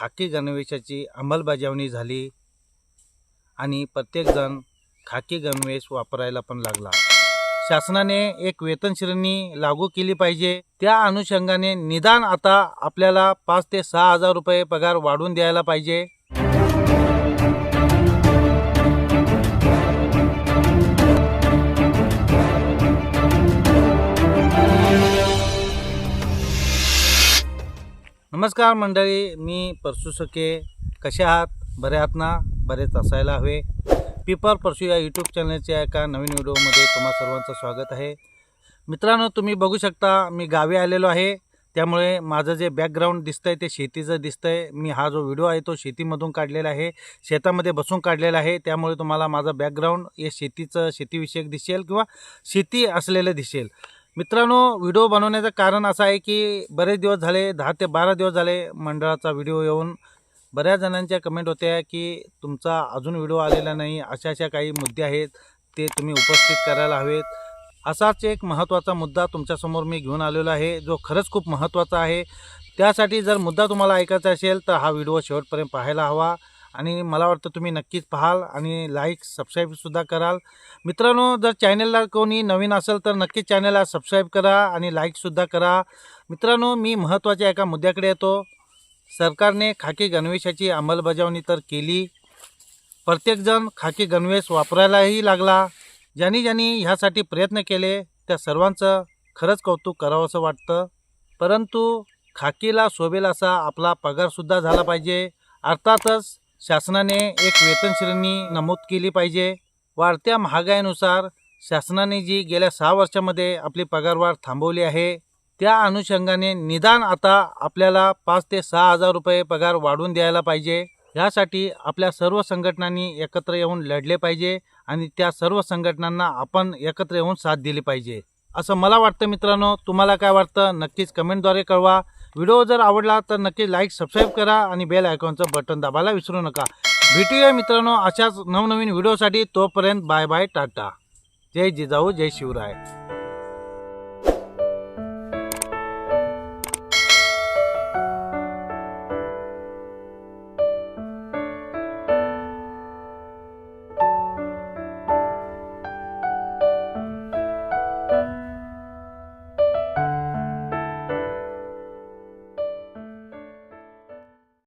खाकी गणवेशाची अंमलबजावणी झाली आणि प्रत्येकजण खाकी गणवेश वापरायला पण लागला. शासनाने एक वेतन श्रेणी लागू केली पाहिजे. त्या अनुषंगाने निदान आता आपल्याला पाच ते सहा हजार रुपये पगार वाढवून द्यायला पाहिजे. नमस्कार मंडळी मी परसू सके. कसे आहात? बरे आहात ना? बरेच असायला हवे. पीपर परसू या यूट्यूब चॅनलच्या एका नवीन व्हिडिओमध्ये तुम्हा सर्वांचं स्वागत आहे. मित्रांनो तुम्ही बघू शकता मी गावी आलेलो आहे. त्यामुळे माझं जे बॅकग्राऊंड दिसतंय ते शेतीचं दिसतंय. मी हा जो व्हिडिओ आहे तो शेतीमधून काढलेला आहे. शेतामध्ये बसून काढलेला आहे. त्यामुळे तुम्हाला माझं बॅकग्राऊंड हे शेतीचं शेतीविषयक दिसेल किंवा शेती असलेलं दिसेल. मित्रांनो व्हिडिओ बनवण्याचं कारण असं आहे की बरेच दिवस झाले दहा ते बारा दिवस झाले मंडळाचा व्हिडिओ येऊन बऱ्याच जणांच्या कमेंट होत्या की तुमचा अजून व्हिडिओ आलेला नाही अशा अशा काही मुद्दे आहेत ते तुम्ही उपस्थित करायला हवेत. असाच एक महत्त्वाचा मुद्दा तुमच्यासमोर मी घेऊन आलेलो आहे जो खरंच खूप महत्त्वाचा आहे. त्यासाठी जर मुद्दा तुम्हाला ऐकायचा असेल तर हा व्हिडिओ शेवटपर्यंत पाहायला हवा. आणि मला वाटतं तुम्ही नक्कीच पाहाल आणि लाईक सबस्क्राईबसुद्धा कराल. मित्रांनो जर चॅनलला कोणी नवीन असेल तर नक्कीच चॅनलला सबस्क्राईब करा आणि लाईकसुद्धा करा. मित्रांनो मी महत्त्वाच्या एका मुद्द्याकडे येतो. सरकारने खाकी गणवेशाची अंमलबजावणी तर केली. प्रत्येकजण खाकी गणवेश वापरायलाही लागला. ज्यांनी ज्यांनी ह्यासाठी प्रयत्न केले त्या सर्वांचं खरंच कौतुक करावंसं वाटतं. परंतु खाकीला शोभेल असा आपला पगारसुद्धा झाला पाहिजे. अर्थातच शासनाने एक वेतन श्रेणी नमूद केली पाहिजे. वाढत्या महागाईनुसार शासनाने जी गेल्या सहा वर्षामध्ये आपली पगारवाढ थांबवली आहे त्या अनुषंगाने निदान आता आपल्याला पाच ते सहा हजार रुपये पगार वाढवून द्यायला पाहिजे. यासाठी आपल्या सर्व संघटनांनी एकत्र येऊन लढले पाहिजे आणि त्या सर्व संघटनांना आपण एकत्र येऊन साथ दिली पाहिजे. असं मला वाटतं मित्रांनो. तुम्हाला काय वाटतं? नक्कीच कमेंटद्वारे कळवा. व्हिडिओ जर आवडला तर नक्की लाईक सबस्क्राईब करा आणि बेल आयकॉनचं बटन दाबायला विसरू नका. भेटूया मित्रांनो अशाच नवनवीन व्हिडिओसाठी तोपर्यंत बाय बाय टाटा. जय जिजाऊ जय शिवराय.